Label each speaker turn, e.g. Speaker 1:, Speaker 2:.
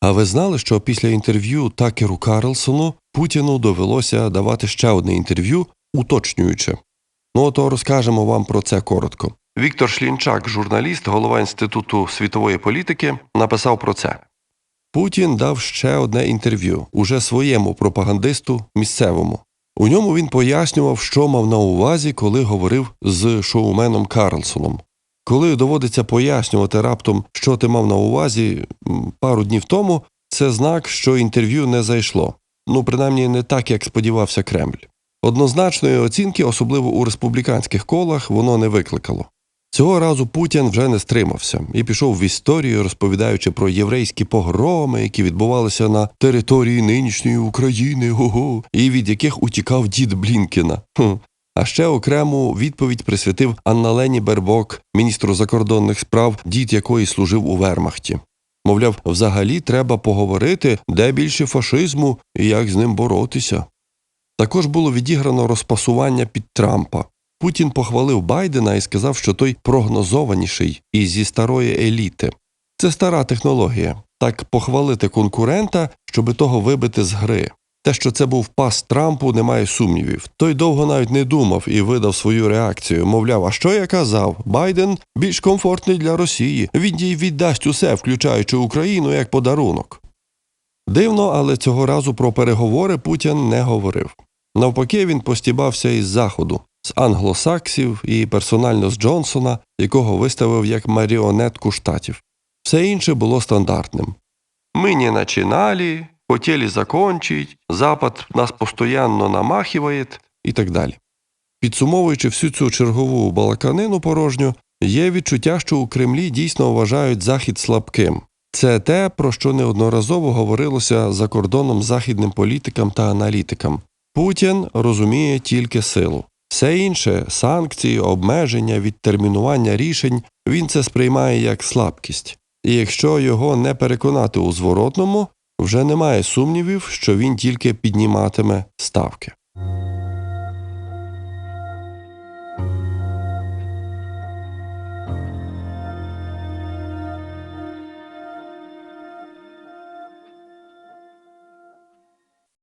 Speaker 1: А ви знали, що після інтерв'ю Такеру Карлсону Путіну довелося давати ще одне інтерв'ю, уточнюючи. Ну, то розкажемо вам про це коротко. Віктор Шлінчак, журналіст, голова Інституту світової політики, написав про це. Путін дав ще одне інтерв'ю уже своєму пропагандисту місцевому. У ньому він пояснював, що мав на увазі, коли говорив з шоуменом Карлсоном. Коли доводиться пояснювати раптом, що ти мав на увазі пару днів тому, це знак, що інтерв'ю не зайшло. Ну, принаймні, не так, як сподівався Кремль. Однозначної оцінки, особливо у республіканських колах, воно не викликало. Цього разу Путін вже не стримався і пішов в історію, розповідаючи про єврейські погроми, які відбувалися на території нинішньої України, ого, і від яких утікав дід Блінкіна. Хм. А ще окрему відповідь присвятив Анналені Бербок, міністру закордонних справ, дід якої служив у Вермахті. Мовляв, взагалі треба поговорити, де більше фашизму і як з ним боротися. Також було відіграно розпасування під Трампа. Путін похвалив Байдена і сказав, що той прогнозованіший і зі старої еліти. Це стара технологія. Так похвалити конкурента, щоби того вибити з гри. Те, що це був пас Трампу, немає сумнівів. Той довго навіть не думав і видав свою реакцію. Мовляв, а що я казав? Байден більш комфортний для Росії. Він їй віддасть усе, включаючи Україну, як подарунок. Дивно, але цього разу про переговори Путін не говорив. Навпаки, він постібався із заходу, з англосаксів і персонально з Джонсона, якого виставив як маріонетку штатів. Все інше було стандартним. Ми не начинали, хотіли закончить, Запад нас постоянно намахиває і так далі. Підсумовуючи всю цю чергову балаканину порожню, є відчуття, що у Кремлі дійсно вважають Захід слабким. Це те, про що неодноразово говорилося за кордоном західним політикам та аналітикам. Путін розуміє тільки силу. Все інше санкції, обмеження, відтермінування рішень він це сприймає як слабкість. І якщо його не переконати у зворотному, вже немає сумнівів, що він тільки підніматиме ставки.